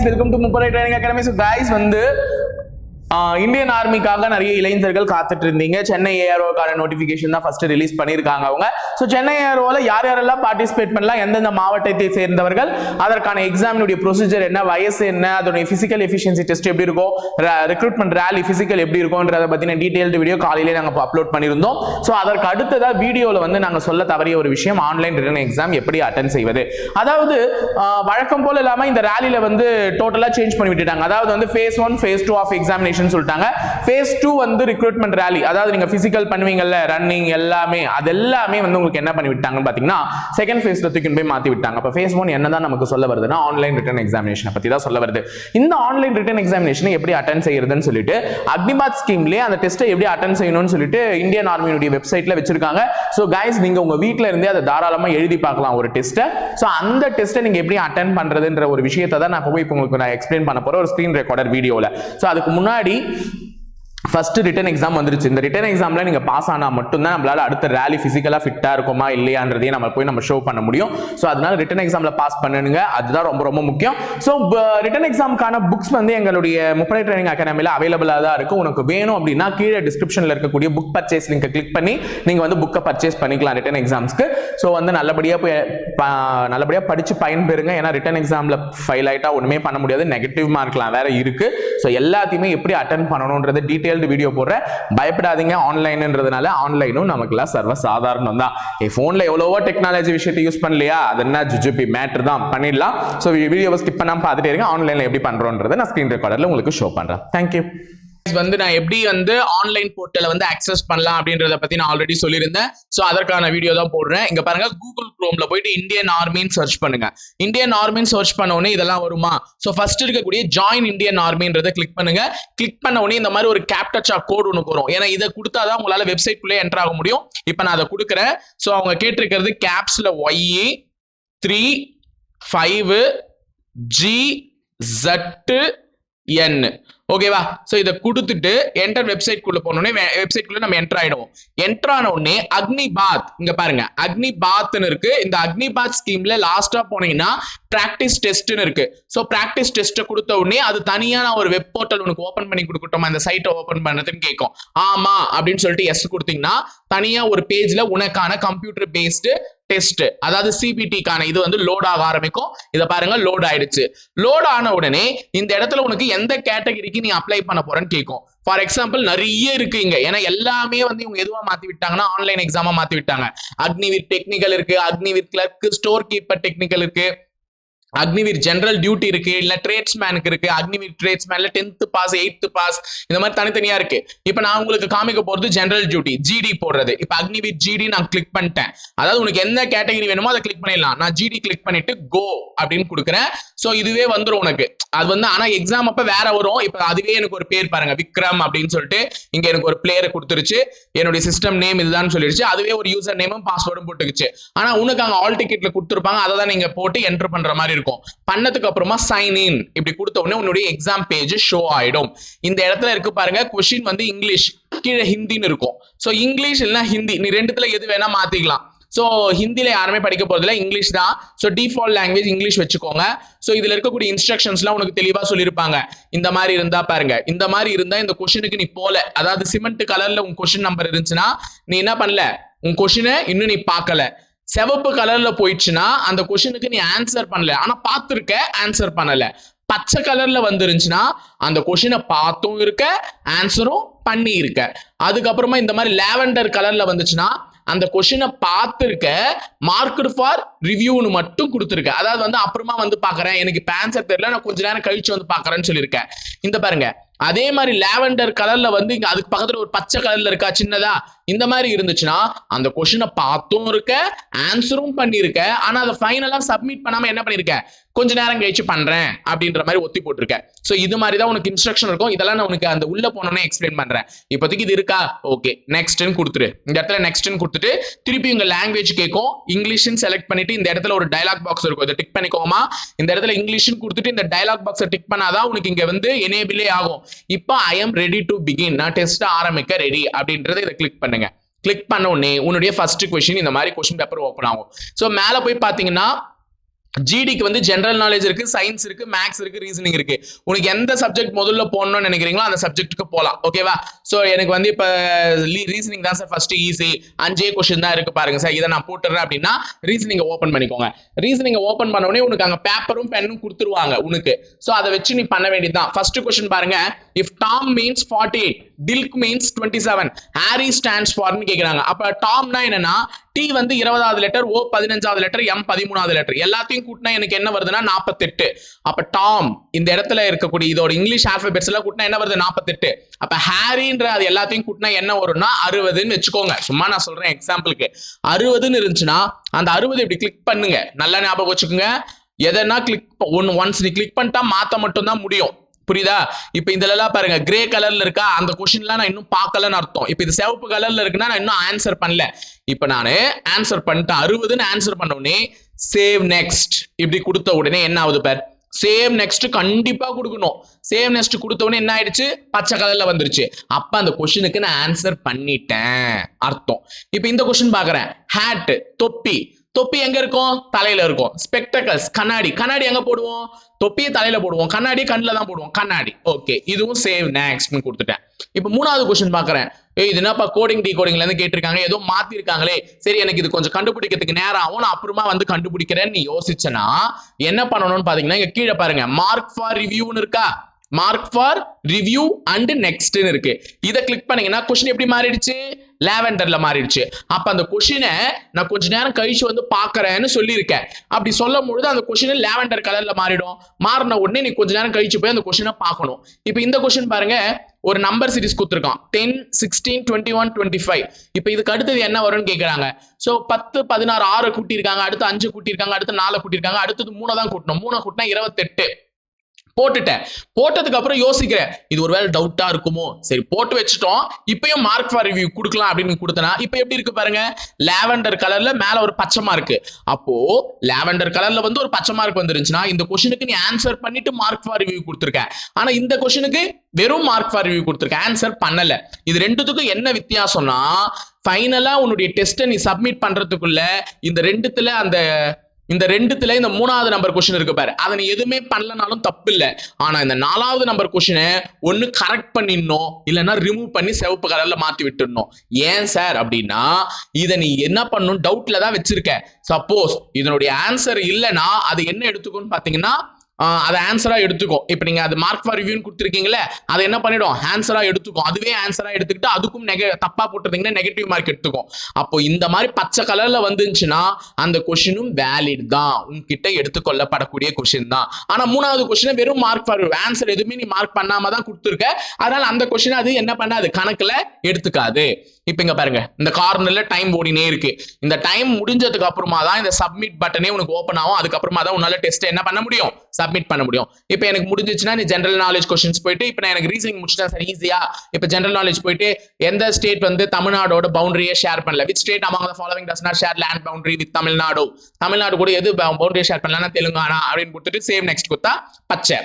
Guys welcome to முப்படை training academy so guys வந்து Indian ஆர்மிக்காக நிறைய இளைஞர்கள் காத்துட்டு இருந்தீங்க சென்னை ஏஆர்ஓக்கான நோட்டிஃபிகேஷன் தான் ஃபர்ஸ்ட் ரிலீஸ் பண்ணியிருக்காங்க அவங்க. ஸோ சென்னை ஏஆர்ஓவில் யார் யாரெல்லாம் பார்ட்டிசிபேட் பண்ணலாம்? எந்தெந்த மாவட்டத்தை சேர்ந்தவர்கள்? அதற்கான எக்ஸாமினுடைய ப்ரொசீஜர் என்ன? வயசு என்ன? அதோடைய ஃபிசிக்கல் எஃபிஷியன்சி டெஸ்ட் எப்படி இருக்கும்? ரெக்ரூட்மெண்ட் ரேலி ஃபிசிக்கல் எப்படி இருக்கும்ன்றத பற்றின டீட்டெயில்டு வீடியோ காலையிலே நாங்கள் அப்லோட் பண்ணியிருந்தோம். ஸோ அதற்கு அடுத்ததாக வீடியோவில் வந்து நாங்கள் சொல்ல தவறிய ஒரு விஷயம் ஆன்லைன் ரிட்டன் எக்ஸாம் எப்படி அட்டன் செய்வது? அதாவது வழக்கம் போல் இல்லாமல் இந்த ரேலியில் வந்து டோட்டலாக சேஞ்ச் பண்ணி விட்டுட்டாங்க. அதாவது வந்து phase one phase two of examination சொல்லிட்டாங்க. ஃபேஸ் டூ வந்து ரிக்ரூட்மெண்ட் ரேலி அதாவது நீங்கள் ஃபிசிக்கல் பண்ணுவீங்கல்ல ரன்னிங் எல்லாமே அது எல்லாமே வந்து உங்களுக்கு என்ன பண்ணி விட்டாங்கன்னு பார்த்தீங்கன்னா செகண்ட் ஃபேஸ்ல தூக்கி போய் மாற்றி விட்டாங்க. அப்போ ஃபேஸ் ஒன் என்னதான் நமக்கு சொல்ல வருதுன்னா ஆன்லைன் ரிட்டன் எக்ஸாமினேஷனை பற்றி தான் சொல்ல வருது. இந்த ஆன்லைன் ரிட்டன் எக்ஸாமினேஷனை எப்படி அட்டன் செய்யறதுன்னு சொல்லிட்டு அக்னிபாத் ஸ்கீம்லேயே அந்த டெஸ்ட்டை எப்படி அட்டன் செய்யணும்னு சொல்லிட்டு இந்தியன் ஆர்மியுடைய வெப்சைட்ல வச்சிருக்காங்க. ஸோ கைஸ் நீங்க உங்க வீட்ல இருந்தே அதை தாராளமா எழுதி பார்க்கலாம் ஒரு டெஸ்ட்டை ஸோ அந்த டெஸ்ட்டை நீங்க எப்படி அட்டன் பண்றதுன்ற ஒரு விஷயத்தை தான் நான் போய் இப்போ உங்களுக்கு நான் எக்ஸ்பிளைன் பண்ண போறேன். ஒரு ஸ்க்ரீன் ரெக்கார்டர் வீடியோவில் ஸோ அதுக்கு முன்னாடி ali ஃபர்ஸ்ட் ரிட்டன் எக்ஸாம் வந்துருச்சு. இந்த ரிட்டன் எக்ஸாம்ல நீங்க பாஸ் ஆனா மட்டும்தான் நம்மளால அடுத்த ரேலி பிசிக்கலா ஃபிட்டா இருக்குமா இல்லையான்றதையும் நம்ம போய் நம்ம ஷோ பண்ண முடியும். ஸோ அதனால ரிட்டன் எக்ஸாம்ல பாஸ் பண்ணுங்க. அதுதான் ரொம்ப ரொம்ப முக்கியம். ஸோ ரிட்டன் எக்ஸாம்க்கான புக்ஸ் வந்து எங்களுடைய முப்படை ட்ரைனிங் அகாடமியில் அவைலபிளாக தான் இருக்கும் உனக்கு வேணும் அப்படின்னா கீழே டிஸ்கிரிப்ஷனில் இருக்கக்கூடிய புக் பர்ச்சேஸ் லிங்கை கிளிக் பண்ணி நீங்க வந்து புக்கை பர்ச்சேஸ் பண்ணிக்கலாம் ரிட்டன் எக்ஸாம்ஸ்க்கு ஸோ வந்து நல்லபடியா போய் நல்லபடியாக நல்லபடியா படிச்சு பயன்பெறுங்க. ஏன்னா ரிட்டன் எக்ஸாம்ல ஃபைல் ஆயிட்டா ஒண்ணுமே பண்ண முடியாது. நெகட்டிவ் மார்க்லாம் வேற இருக்கு. ஸோ எல்லாத்தையுமே எப்படி அட்டன் பண்ணணுன்றது டீடைல்டு வீடியோ போடுறேன் பயப்படாதீங்க ஆன்லைன்ன்றதுனால ஆன்லைனும் நமக்குலாம் சர்வ சாதாரணம் தான் என் ஃபோனில் எவ்வளவோ டெக்னாலஜி விஷயத்தை யூஸ் பண்ணலையா? அது என்ன ஜிஜிபி மேட்ரு தான். பண்ணிடலாம். ஸோ வீடியோவை ஸ்கிப் பண்ணாமல் பார்த்துட்டே இருங்க. ஆன்லைனில் எப்படி பண்ணுறோன்றதை நான் ஸ்க்ரீன் ரெக்கார்டரில் உங்களுக்கு ஷோ பண்ணுறேன் தேங்க்யூ வந்து நான் எப்படி வந்து ஆன்லைன் போர்ட்டலை வந்து அக்சஸ் பண்ணலாம் அப்படின்றத பத்தி நான் ஆல்ரெடி சொல்லியிருந்தேன். ஸோ அதற்கான வீடியோ தான் போடுறேன். இங்க பாருங்க கூகுள் குரோம்ல போயிட்டு இந்தியன் ஆர்மின்னு சர்ச் பண்ணுங்க. இந்தியன் ஆர்மின்னு சர்ச் பண்ண உடனே இதெல்லாம் வருமா? ஸோ ஃபர்ஸ்ட் இருக்கக்கூடிய ஜாயின் இந்தியன் ஆர்மின்றதை கிளிக் பண்ணுங்க. கிளிக் பண்ண உடனே இந்த மாதிரி ஒரு கேப்டச்சா கோட் ஒன்று வரும். ஏன்னா இதை கொடுத்தா தான் உங்களால வெப்சைட் குள்ளே என்டர் ஆக முடியும். இப்போ நான் அதை கொடுக்குறேன். ஸோ அவங்க கேட்டிருக்கிறது கேப்ஸ்ல ஒய் த்ரீ ஃபைவ் ஜி ஜட்டு என் ஓகேவா சோ இதை கொடுத்துட்டு என்டர் வெப்சைட் குள்ள போனோடனே வெப்சைட் குள்ள நம்ம என்டர் ஆயிடுவோம். என்டர் ஆன உடனே அக்னி பாத் இங்க பாருங்க. அக்னி பாத்னு இருக்கு. இந்த அக்னி பாத் ஸ்கீம்ல லாஸ்டா போனீங்கன்னா பிராக்டிஸ் டெஸ்ட்னு இருக்கு. சோ பிராக்டிஸ் டெஸ்ட் கொடுத்த உடனே அது தனியா நான் ஒரு வெப் போர்ட்டல் உனக்கு ஓபன் பண்ணி கொடுக்கட்டும்? அந்த சைட்டை ஓபன் பண்ணதுன்னு கேட்கும். ஆமா அப்படின்னு சொல்லிட்டு எஸ் கொடுத்தீங்கன்னா தனியா ஒரு பேஜ்ல உனக்கான கம்ப்யூட்டர் பேஸ்டு டெஸ்ட் அதாவது சிபிடிக்கான இது வந்து லோட் ஆக ஆரம்பிக்கும். இதை பாருங்க லோட் ஆயிடுச்சு. லோட் ஆன உடனே இந்த இடத்துல உனக்கு எந்த கேட்டகரிக்கு நீ அப்ளை பண்ண போறேன்னு கேட்கும் ஃபார் எக்ஸாம்பிள் நிறைய இருக்கு இங்க. ஏன்னா எல்லாமே வந்து இவங்க எதுவா மாத்தி விட்டாங்கன்னா ஆன்லைன் எக்ஸாமா மாத்தி விட்டாங்க. அக்னிவித் டெக்னிக்கல் இருக்கு. Agniveer clerk store keeper technical இருக்கு. அக்னிவீர் ஜெனரல் டியூட்டி இருக்கு இல்ல ட்ரேட்ஸ்மேனுக்கு இருக்கு அக்னிவீர் ட்ரேட்ஸ்மேன்ல டென்த் பாஸ் எயித்து பாஸ் இந்த மாதிரி தனித்தனியா இருக்கு. இப்ப நான் உங்களுக்கு காமிக்க போறது ஜெனரல் டியூட்டி ஜிடி போடுறது. இப்ப அக்னிவீர் ஜிடி நான் கிளிக் பண்ணிட்டேன். அதாவது உனக்கு எந்த கேட்டகரி வேணுமோ அதை கிளிக் பண்ணிடலாம். நான் ஜிடி கிளிக் பண்ணிட்டு கோ அப்படின்னு கொடுக்குறேன். சோ இதுவே வந்துரும் உனக்கு. அது வந்து ஆனா எக்ஸாம் அப்ப வேற வரும். இப்ப அதுவே எனக்கு ஒரு பேர் பாருங்க விக்ரம் அப்படின்னு சொல்லிட்டு இங்க எனக்கு ஒரு பிளேயரை கொடுத்துருச்சு. என்னுடைய சிஸ்டம் நேம் இதுதான் சொல்லிடுச்சு. அதுவே ஒரு யூசர் நேமும் பாஸ்வேர்டும் போட்டுக்குச்சு. ஆனா உனக்கு அங்க ஆல் டிக்கெட்ல கொடுத்துருப்பாங்க. அதை தான் நீங்க போட்டு என்டர் பண்ற மாதிரி இருக்கும். பண்ணதுக்கு அப்புறமா சைன் இன் இப்படி கொடுத்த உடனே உன்னுடைய எக்ஸாம் பேஜ் ஷோ ஆயிடும். இந்த இடத்துல இருக்கு பாருங்க கொஷின் வந்து இங்கிலீஷ் கீழே ஹிந்தின்னு இருக்கும். ஸோ இங்கிலீஷ் இல்லைன்னா ஹிந்தி. நீ ரெண்டுத்துல எது வேணா மாத்திக்கலாம். ஸோ ஹிந்தில யாருமே படிக்க போறதில்ல இங்கிலீஷ் தான். ஸோ டிஃபால்ட் லாங்குவேஜ் இங்கிலீஷ் வச்சுக்கோங்க. ஸோ இதுல இருக்கக்கூடிய இன்ஸ்ட்ரக்ஷன்ஸ்லாம் உனக்கு தெளிவா சொல்லியிருப்பாங்க. இந்த மாதிரி இருந்தா பாருங்க. இந்த மாதிரி இருந்தா இந்த கொஷனுக்கு நீ போல. அதாவது சிமெண்ட் கலர்ல உன் கொஷின் நம்பர் இருந்துச்சுன்னா நீ என்ன பண்ணல? உன் கொஷினை இன்னும் நீ பார்க்கல. சிவப்பு கலர்ல போயிடுச்சுன்னா அந்த கொஷனுக்கு நீ ஆன்சர் பண்ணல. ஆனா பார்த்துருக்க ஆன்சர் பண்ணல. பச்சை கலர்ல வந்துருந்துச்சுன்னா அந்த கொஷினை பார்த்தும் இருக்க ஆன்சரும் பண்ணி இருக்க. அதுக்கப்புறமா இந்த மாதிரி லேவண்டர் கலர்ல வந்துச்சுன்னா அந்த கொஷினை பார்த்துருக்க மார்க்டு ஃபார் ரிவ்யூன்னு மட்டும் கொடுத்துருக்க அதாவது வந்து அப்புறமா வந்து பாக்குறேன். எனக்கு இப்போ ஆன்சர் தெரியல. நான் கொஞ்ச நேரம் கழிச்சு வந்து பாக்குறேன்னு சொல்லியிருக்கேன். இந்த பாருங்க. அதே மாதிரி லாவெண்டர் கலர்ல வந்து இங்க அதுக்கு பக்கத்துல ஒரு பச்சை கலர்ல இருக்கா? சின்னதா? இந்த மாதிரி இருந்துச்சுன்னா அந்த கொஷினை பார்த்தும் இருக்க ஆன்சரும் பண்ணிருக்க ஆனா அதை ஃபைனலா சப்மிட் பண்ணாம என்ன பண்ணிருக்க கொஞ்ச நேரம் கழிச்சு பண்றேன் அப்படின்ற மாதிரி ஒத்தி போட்டிருக்க சோ இது மாதிரி தான் உனக்கு இன்ஸ்ட்ரக்ஷன் இருக்கும். இதெல்லாம் நான் உனக்கு அந்த உள்ள போனோன்னே எக்ஸ்பிளைன் பண்றேன். இப்போதைக்கு இது இருக்கா? ஓகே நெக்ஸ்ட்னு கொடுத்துரு. இந்த இடத்துல நெக்ஸ்ட்னு கொடுத்துட்டு திருப்பி உங்க லாங்குவேஜ் கேட்கும் இங்கிலீஷ்னு செலக்ட் பண்ணிட்டு இந்த இடத்துல ஒரு டைலாக் பாக்ஸ் இருக்கும். இதை டிக் பண்ணிக்கோமா இந்த இடத்துல இங்கிலீஷ்னு கொடுத்துட்டு இந்த டைலாக் பாக்ஸை டிக் பண்ணாதான் உனக்கு இங்க வந்து எனேபிளே ஆகும். இப்போ I am ready to begin நான் டெஸ்ட் ஆரம்பிக்க ரெடி அப்படின்றத இதை கிளிக் பண்ணுங்க. கிளிக் பண்ண உடனே உன்னுடைய ஃபர்ஸ்ட் கொஸ்டின் இந்த மாதிரி கொஸ்டின் பேப்பர் ஓப்பன் ஆகும். ஸோ மேலே போய் பார்த்தீங்கன்னா ஜிடிக்கு வந்து ஜென்ரல் நாலேஜ் இருக்கு சயின்ஸ் இருக்கு மேக்ஸ் இருக்கு ரீசனிங் இருக்கு. உனக்கு எந்த சப்ஜெக்ட் முதல்ல போடணும்னு நினைக்கிறீங்களோ அந்த சப்ஜெக்ட்டுக்கு போகலாம் ஓகேவா ஸோ எனக்கு வந்து இப்போ ரீசனிங் தான் சார் ஃபர்ஸ்ட் ஈஸி அஞ்சே கொஸ்டின் தான் இருக்கு பாருங்க சார் இதை நான் போட்டுறேன் அப்படின்னா ரீசனிங்கை ஓப்பன் பண்ணிக்கோங்க. ரீசனிங்கை ஓப்பன் பண்ண உடனே உனக்கு அங்கே பேப்பரும் பென்னும் கொடுத்துருவாங்க உனக்கு. ஸோ அதை வச்சு நீ பண்ண வேண்டியதுதான் ஃபர்ஸ்ட் கொஸ்டின் பாருங்க. If Tom means forty eight Dick means twenty seven Harry stands ஃபார்னு கேட்குறாங்க அப்போ டாம்னா என்னன்னா டி வந்து இருபதாவது லெட்டர் ஓ பதினஞ்சாவது லெட்டர் எம் பதிமூணாவது லெட்டர் எல்லாத்தையும் கூட்டினா எனக்கு என்ன வருதுன்னா நாற்பத்தெட்டு அப்ப டாம் இந்த இடத்துல இருக்கக்கூடிய இதோட இங்கிலீஷ் ஆல்பபெட்ஸ் எல்லாம் கூட்டினா என்ன வருது? நாற்பத்தெட்டு அப்ப ஹாரின்ற அது எல்லாத்தையும் கூட்டினா என்ன வரும்னா அறுபதுன்னு வச்சுக்கோங்க. சும்மா நான் சொல்றேன் எக்ஸாம்பிளுக்கு அறுபதுன்னு இருந்துச்சுன்னா அந்த அறுபது இப்படி கிளிக் பண்ணுங்க. நல்லா ஞாபகம் வச்சுக்கோங்க. எதனா கிளிக் ஒன் ஒன்ஸ் நீ கிளிக் பண்ணிட்டா மாத்த மட்டும் தான் முடியும். புரியுதா? இப்ப இதுலலாம் பாருங்க கிரே கலர்ல இருக்கா? அந்த கொஸ்டின்லாம் நான் இன்னும் பார்க்கலன்னு அர்த்தம். இப்ப இது சிவப்பு கலர்ல இருக்குன்னா நான் இன்னும் ஆன்சர் பண்ணல. இப்ப நானு ஆன்சர் பண்ணிட்டேன். அறுபதுன்னு ஆன்சர் பண்ண உடனே சேவ் நெக்ஸ்ட் இப்படி கொடுத்த உடனே என்ன ஆகுது பேர்? சேவ் நெக்ஸ்ட் கண்டிப்பா கொடுக்கணும். சேவ் நெக்ஸ்ட் கொடுத்த உடனே என்ன ஆயிடுச்சு? பச்சை கலர்ல வந்துருச்சு. அப்ப அந்த கொஸ்டினுக்கு நான் ஆன்சர் பண்ணிட்டேன். அர்த்தம். இப்ப இந்த கொஸ்டின் பாக்குறேன் ஹேட் தொப்பி தொப்பி எங்க இருக்கும்? தலையில இருக்கும். ஸ்பெக்டக்கல்ஸ் கண்ணாடி. கண்ணாடி எங்க போடுவோம்? தொப்பியை தலையில போடுவோம். கண்ணாடி கண்ணில் தான் போடுவோம். கண்ணாடி. ஓகே இதுவும் சேவ் நெக்ஸ்ட்னு கொடுத்துட்டேன். இப்போ மூணாவது கொஸ்டின் பாக்குறேன் ஏய் இது என்னப்பா கோடிங் டீ கோடிங்ல இருந்து கேட்டிருக்காங்க? ஏதோ மாத்திருக்காங்களே. சரி எனக்கு இது கொஞ்சம் கண்டுபிடிக்கிறதுக்கு நேரம் ஆகும். நான் அப்புறமா வந்து கண்டுபிடிக்கிறேன்னு நீ யோசிச்சனா என்ன பண்ணணும்னு பாத்தீங்கன்னா இங்க கீழே பாருங்க. மார்க் ஃபார் ரிவ்யூன்னு இருக்கா? மார்க் ஃபார் ரிவ்யூ அண்ட் நெக்ஸ்ட்னு இருக்கு. இதை கிளிக் பண்ணீங்கன்னா கொஸ்டின் எப்படி மாறிடுச்சு? லேவெண்டர்ல மாறிடுச்சு. அப்ப அந்த கொஷினை நான் கொஞ்ச நேரம் கழிச்சு வந்து பாக்குறேன்னு சொல்லியிருக்கேன். அப்படி சொல்லும் பொழுது அந்த கொஷின் லாவெண்டர் கலர்ல மாறிடும். மாறின உடனே நீ கொஞ்ச நேரம் கழிச்சு போய் அந்த கொஷினை பார்க்கணும். இப்போ இந்த கொஸ்டின் பாருங்க ஒரு நம்பர் சீரிஸ் கொடுத்துருக்கான். Ten sixteen twenty one twenty five இப்போ இதுக்கு அடுத்தது என்ன வரும்னு கேட்குறாங்க ஸோ பத்து பதினாறு ஆறு கூட்டியிருக்காங்க. அடுத்து அஞ்சு கூட்டியிருக்காங்க. அடுத்து நாலு கூட்டியிருக்காங்க. அடுத்தது மூணை தான் கூட்டணும். மூணை கூட்டினா இருபத்தெட்டு. போட்டுட்டேன். போட்டதுக்கு அப்புறம் யோசிக்கிறேன் இது ஒருவேளை டவுட்டா இருக்குமோ? சரி போட்டு வச்சுட்டோம். இப்பயும் மார்க் ஃபார் ரிவ்யூ கொடுக்கலாம் அப்படின்னு கொடுத்தனா இப்போ எப்படி இருக்கு பாருங்க? லாவெண்டர் கலர்ல மேல ஒரு பச்சை மார்க் அப்போ லாவெண்டர் கலர்ல வந்து ஒரு பச்சை மார்க் வந்துருந்துச்சுன்னா இந்த கொஸ்டினுக்கு நீ ஆன்சர் பண்ணிட்டு மார்க் ஃபார் ரிவ்யூ கொடுத்துருக்க. ஆனா இந்த கொஸ்டினுக்கு வெறும் மார்க் ஃபார் ரிவ்யூ கொடுத்துருக்க. ஆன்சர் பண்ணல. இது ரெண்டுத்துக்கும் என்ன வித்தியாசம்னா ஃபைனலா உன்னுடைய டெஸ்ட்டை நீ சப்மிட் பண்றதுக்குள்ள இந்த ரெண்டுத்துல அந்த இந்த ரெண்டுத்துல இந்த மூணாவது நம்பர் கொஸ்டின் இருக்கு பாரு. அதை நீ எதுவுமே பண்ணலனாலும் தப்பு இல்லை ஆனா இந்த நாலாவது நம்பர் கொஸ்டினை ஒன்னு கரெக்ட் பண்ணிடணும் இல்லைன்னா ரிமூவ் பண்ணி சிவப்பு கலர்ல மாத்தி விட்டுடணும். ஏன் சார் அப்படின்னா இதை நீ என்ன பண்ணணும்? டவுட்ல தான் வச்சிருக்க. சப்போஸ் இதனுடைய ஆன்சர் இல்லைன்னா அது என்ன எடுத்துக்கணும்னு பாத்தீங்கன்னா அதை ஆன்சராக எடுத்துக்கும் இப்போ நீங்கள் அது மார்க் ஃபார் ரிவ்யூன்னு கொடுத்துருக்கீங்களே அதை என்ன பண்ணிடும்? ஆன்சராக எடுத்துக்கும். அதுவே ஆன்சராக எடுத்துக்கிட்டு அதுக்கும் நெக தப்பாக போட்டிருந்தீங்கன்னா நெகட்டிவ் மார்க் எடுத்துக்கும். அப்போ இந்த மாதிரி பச்சை கலரில் வந்துச்சுன்னா அந்த கொஷினும் வேலிட் தான். உன்கிட்ட எடுத்துக்கொள்ளப்படக்கூடிய கொஷின் தான். ஆனால் மூணாவது கொஷினை வெறும் மார்க் ஃபார் ஆன்சர் எதுவுமே நீ மார்க் பண்ணாமல் தான் கொடுத்துருக்க. அதனால் அந்த கொஷினை அது என்ன பண்ணாது? கணக்கில் எடுத்துக்காது. இப்போ இங்க பாருங்க. இந்த கார்னர்ல டைம் ஓடினே இருக்கு. இந்த டைம் முடிஞ்சதுக்கு அப்புறமா தான் இந்த சப்மிட் பட்டனே உனக்கு ஓப்பன் ஆகும். அதுக்கப்புறமா தான் உன்னால டெஸ்ட் என்ன பண்ண முடியும்? சப்மிட் பண்ண முடியும். இப்போ எனக்கு முடிஞ்சிச்சுன்னா நீ ஜென்ரல் நாலேஜ் கொஸ்டின்ஸ் போயிட்டு இப்போ நான் எனக்கு ரீசனிங் முடிச்சுட்டா சார் ஈஸியா இப்போ ஜென்ரல் நாலேஜ் போயிட்டு எந்த ஸ்டேட் வந்து தமிழ்நாடோட பவுண்டரியை ஷேர் பண்ணல? With state among following following does not share land boundary Tamil Nadu? Tamil Nadu கூட எது பவுண்டரியை ஷேர் பண்ணலன்னா தெலுங்கானா அப்படின்னு கொடுத்துட்டு சேவ் நெக்ஸ்ட் கொடுத்தா பச்சை.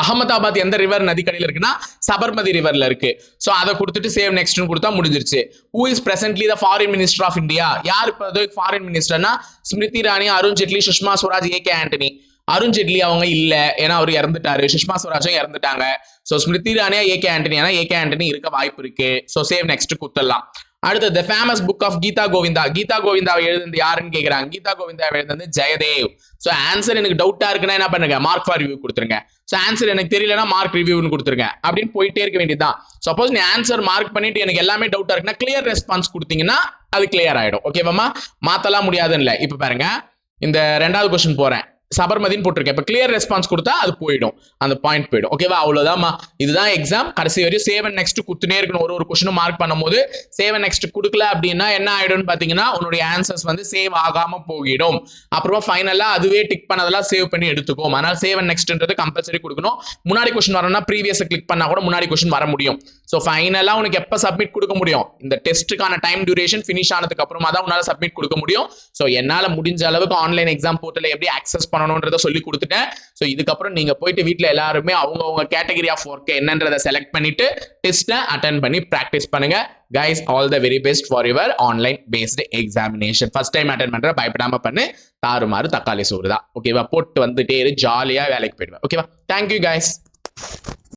அகமதாபாத் எந்த ரிவர் நதிக்கடையில் இருக்குன்னா சபர்மதி ரிவர்ல இருக்கு. சோ அதை கொடுத்துட்டு சேவ் நெக்ஸ்ட்னு கொடுத்தா முடிஞ்சிருச்சு. Who is presently the foreign minister of India யார் இப்போ ஃபாரின் மினிஸ்டர்னா ஸ்மிருதி இரானி அருண் ஜேட்லி சுஷ்மா ஸ்வராஜ் ஏ கே ஆண்டனி அருண் ஜேட்லி அவங்க இல்ல ஏன்னா அவர் இறந்துட்டாரு. சுஷ்மா ஸ்வராஜும் இறந்துட்டாங்க. சோ ஸ்மிருதி இரானியா ஏ கே ஆண்டனி ஏன்னா ஏ கே ஆண்டனி இருக்க வாய்ப்பு இருக்கு. ஸோ சேவ் நெக்ஸ்ட் குத்தலாம் அடுத்து the famous book of Gita Govinda Gita கோவிந்தாவை எழுதுனது யாருன்னு கேட்குறாங்க கீதா கோவிந்தா எழுதுனது ஜெயதேவ் ஸோ ஆன்சர் எனக்கு டவுட்டா இருக்குன்னா என்ன பண்ணுங்க? மார்க் ஃபார் ரிவ்யூ கொடுத்துருங்க. ஸோ ஆன்சர் எனக்கு தெரியலனா மார்க் ரிவ்யூன்னு கொடுத்துருங்க. அப்படின்னு போயிட்டே இருக்க வேண்டியதுதான். சப்போஸ் நீ ஆன்சர் மார்க் பண்ணிட்டு எனக்கு எல்லாமே டவுட்டா இருக்குன்னா கிளியர் ரெஸ்பான்ஸ் கொடுத்தீங்கன்னா அது கிளியர் ஆயிடும். ஓகேவாமா மாத்தலாம் முடியாதுன்னு இல்லை. இப்போ பாருங்க. இந்த ரெண்டாவது கொஸ்டின் போறேன். சபர்மதின்னு போட்டிருக்கேன். இப்போ கிளியர் ரெஸ்பான்ஸ் கொடுத்தா அது போயிடும். அந்த பாயிண்ட் போயிடும். ஓகேவா அவ்வளவுதாம்மா. இதுதான் எக்ஸாம் கடைசி வரையும் சேவன் நெக்ஸ்ட் குத்துனே இருக்கணும். ஒரு ஒரு கொஸ்டினும் மார்க் பண்ணும்போது சேவன் நெக்ஸ்ட் கொடுக்கல அப்படின்னா என்ன ஆயிடும்னு பார்த்தீங்கன்னா உன்னுடைய ஆன்சர்ஸ் வந்து சேவ் ஆகாம போயிடும். அப்புறமா ஃபைனலாக அதுவே டிக் பண்ணதெல்லாம் சேவ் பண்ணி எடுத்துக்கும் அதனால சேவன் நெக்ஸ்ட்ன்றது கம்பல்சரி கொடுக்கணும். முன்னாடி கொஸ்டின் வரணும்னா ப்ரீவியஸ் கிளிக் பண்ணா கூட முன்னாடி கொஸ்டின் வர முடியும். ஸோ ஃபைனலாக உனக்கு எப்போ சப்மிட் கொடுக்க முடியும்? இந்த டெஸ்ட்டுக்கான டைம் டியூரேஷன் ஃபினிஷ் ஆனதுக்கு அப்புறமா தான் உன்னால சப்மிட் கொடுக்க முடியும். ஸோ என்னால முடிஞ்ச அளவுக்கு ஆன்லைன் எக்ஸாம் போர்ட்டலில் எப்படி அக்சஸ் பண்ணணுன்றத சொல்லி கொடுத்துட்டேன். ஸோ இதுக்கப்புறம் நீங்க போயிட்டு வீட்டில் எல்லாருமே அவங்கவுங்க கேட்டகரி ஆஃப் ஒர்க் என்னன்றதை செலக்ட் பண்ணிட்டு டெஸ்ட்டை அட்டன் பண்ணி ப்ராக்டிஸ் பண்ணுங்க. Guys all the very best for your online based examination first time attend பண்ற பயப்படாம பண்ணு. தாறுமாறு தக்காளி சோறு தான் ஓகேவா போட்டு வந்துட்டே இரு. ஜாலியா வேலைக்கு போயிடுவேன் ஓகேவா தேங்க்யூ கைஸ்